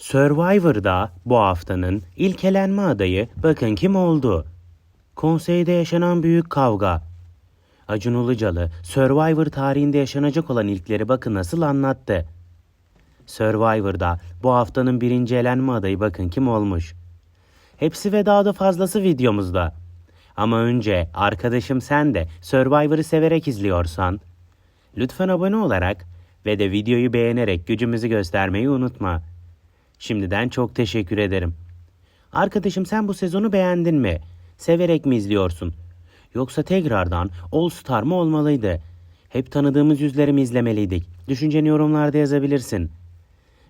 Survivor'da bu haftanın ilk elenme adayı bakın kim oldu? Konseyde yaşanan büyük kavga. Acun Ilıcalı, Survivor tarihinde yaşanacak olan ilkleri bakın nasıl anlattı. Survivor'da bu haftanın birinci elenme adayı bakın kim olmuş. Hepsi ve daha da fazlası videomuzda. Ama önce arkadaşım sen de Survivor'ı severek izliyorsan lütfen abone olarak ve de videoyu beğenerek gücümüzü göstermeyi unutma. Şimdiden çok teşekkür ederim. Arkadaşım sen bu sezonu beğendin mi? Severek mi izliyorsun? Yoksa tekrardan All Star mı olmalıydı? Hep tanıdığımız yüzleri mi izlemeliydik? Düşünceni yorumlarda yazabilirsin.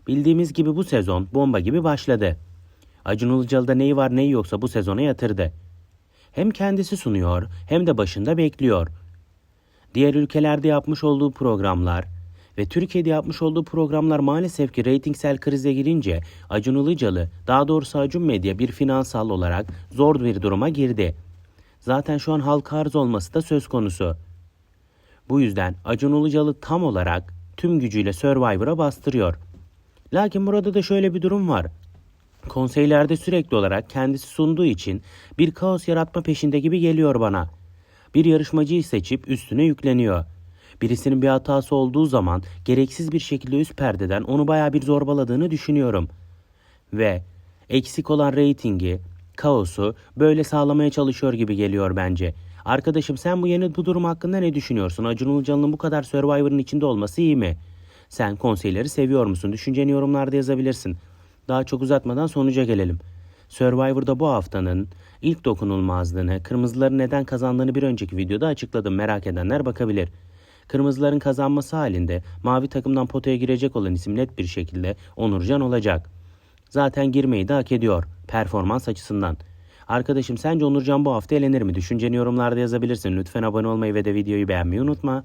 Bildiğimiz gibi bu sezon bomba gibi başladı. Acun Ilıcalı'da neyi var neyi yoksa bu sezona yatırdı. Hem kendisi sunuyor hem de başında bekliyor. Diğer ülkelerde yapmış olduğu programlar ve Türkiye'de yapmış olduğu programlar maalesef ki reytingsel krize girince Acun Ilıcalı, daha doğrusu Acun Medya bir finansal olarak zor bir duruma girdi. Zaten şu an halka arz olması da söz konusu. Bu yüzden Acun Ilıcalı tam olarak tüm gücüyle Survivor'a bastırıyor. Lakin burada da şöyle bir durum var. Konseylerde sürekli olarak kendisi sunduğu için bir kaos yaratma peşinde gibi geliyor bana. Bir yarışmacıyı seçip üstüne yükleniyor. Birisinin bir hatası olduğu zaman gereksiz bir şekilde üst perdeden onu baya bir zorbaladığını düşünüyorum. Ve eksik olan reytingi, kaosu böyle sağlamaya çalışıyor gibi geliyor bence. Arkadaşım sen bu yeni bu durum hakkında ne düşünüyorsun? Acun Ilıcalı'nın bu kadar Survivor'ın içinde olması iyi mi? Sen konseyleri seviyor musun? Düşünceni yorumlarda yazabilirsin. Daha çok uzatmadan sonuca gelelim. Survivor'da bu haftanın ilk dokunulmazlığını, kırmızıların neden kazandığını bir önceki videoda açıkladım. Merak edenler bakabilir. Kırmızıların kazanması halinde mavi takımdan potaya girecek olan isim net bir şekilde Onurcan olacak. Zaten girmeyi de hak ediyor performans açısından. Arkadaşım sence Onurcan bu hafta elenir mi? Düşünceni yorumlarda yazabilirsin. Lütfen abone olmayı ve de videoyu beğenmeyi unutma.